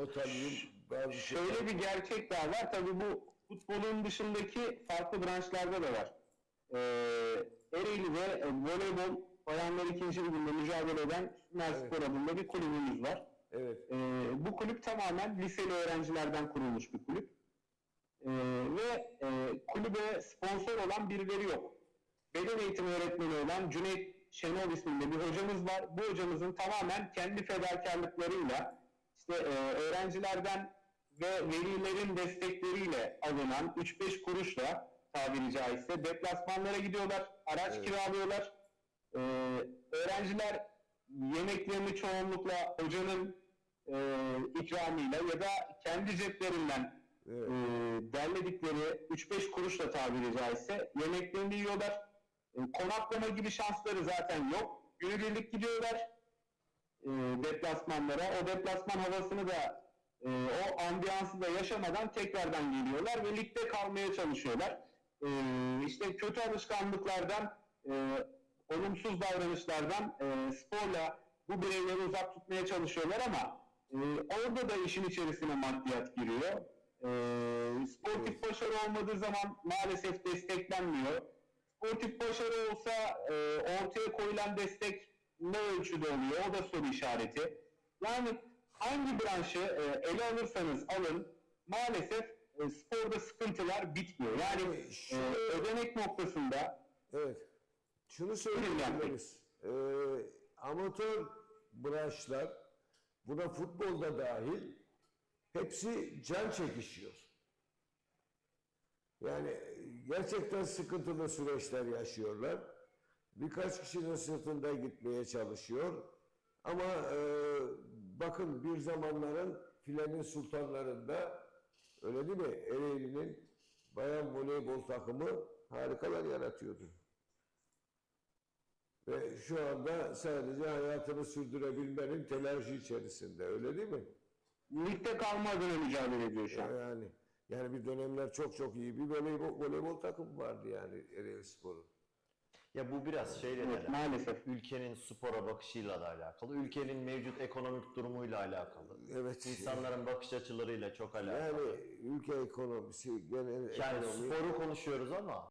not alayım. Bazı şeyler- Şöyle bir gerçek daha var. Tabii bu futbolun dışındaki farklı branşlarda da var. Ee, Ereğli'de e, voleybol bayanlar ikinci liginde mücadele eden Sümer Evet. Adında bir kulübümüz var. Evet. Ee, bu kulüp tamamen liseli öğrencilerden kurulmuş bir kulüp. Ee, ve e, kulübe sponsor olan birileri yok. Beden eğitimi öğretmeni olan Cüneyt Şenol isminde bir hocamız var. Bu hocamızın tamamen kendi fedakarlıklarıyla işte e, öğrencilerden ve velilerin destekleriyle alınan 3-5 kuruşla tabiri caizse deplasmanlara gidiyorlar, araç Evet. kiralıyorlar. Ee, öğrenciler yemeklerini çoğunlukla hocanın e, ikramıyla ya da kendi ceplerinden Evet. e, derledikleri 3-5 kuruşla tabiri caizse yemeklerini yiyorlar. E, konaklama gibi şansları zaten yok. Günübirlik gidiyorlar e, deplasmanlara. O deplasman havasını da e, o ambiyansı da yaşamadan tekrardan geliyorlar ve ligde kalmaya çalışıyorlar. E, işte kötü alışkanlıklardan, e, olumsuz davranışlardan e, sporla bu bireyleri uzak tutmaya çalışıyorlar ama e, orada da işin içerisine maddiyat giriyor. E, sportif başarı olmadığı zaman maalesef desteklenmiyor. Sportif başarı olsa e, ortaya koyulan destek ne ölçüde oluyor? O da soru işareti. Yani hangi branşı e, ele alırsanız alın maalesef e, sporda sıkıntılar bitmiyor. Yani e, ödenek noktasında Evet. Şunu söyleyebiliriz. Ee, amatör branşlar buna futbolda dahil hepsi can çekişiyor. Yani gerçekten sıkıntılı süreçler yaşıyorlar. Birkaç kişinin sırtında gitmeye çalışıyor. Ama e, bakın bir zamanların filenin sultanlarında öyle değil mi? Ereğli'nin bayan voleybol takımı harikalar yaratıyordu. Ve şu anda sadece hayatını sürdürebilmenin telaşı içerisinde. Öyle değil mi? ligde kalma adına mücadele ediyor şu an. Yani yani bir dönemler çok çok iyi bir voleybol, voleybol takımı vardı yani Ereğli Spor'un. Ya bu biraz şeyle Evet, alakalı. maalesef. Ülkenin spora bakışıyla da alakalı. Ülkenin mevcut ekonomik durumuyla alakalı. Evet. İnsanların bakış açılarıyla çok alakalı. Yani ülke ekonomisi, genel Yani ekonomi. sporu konuşuyoruz ama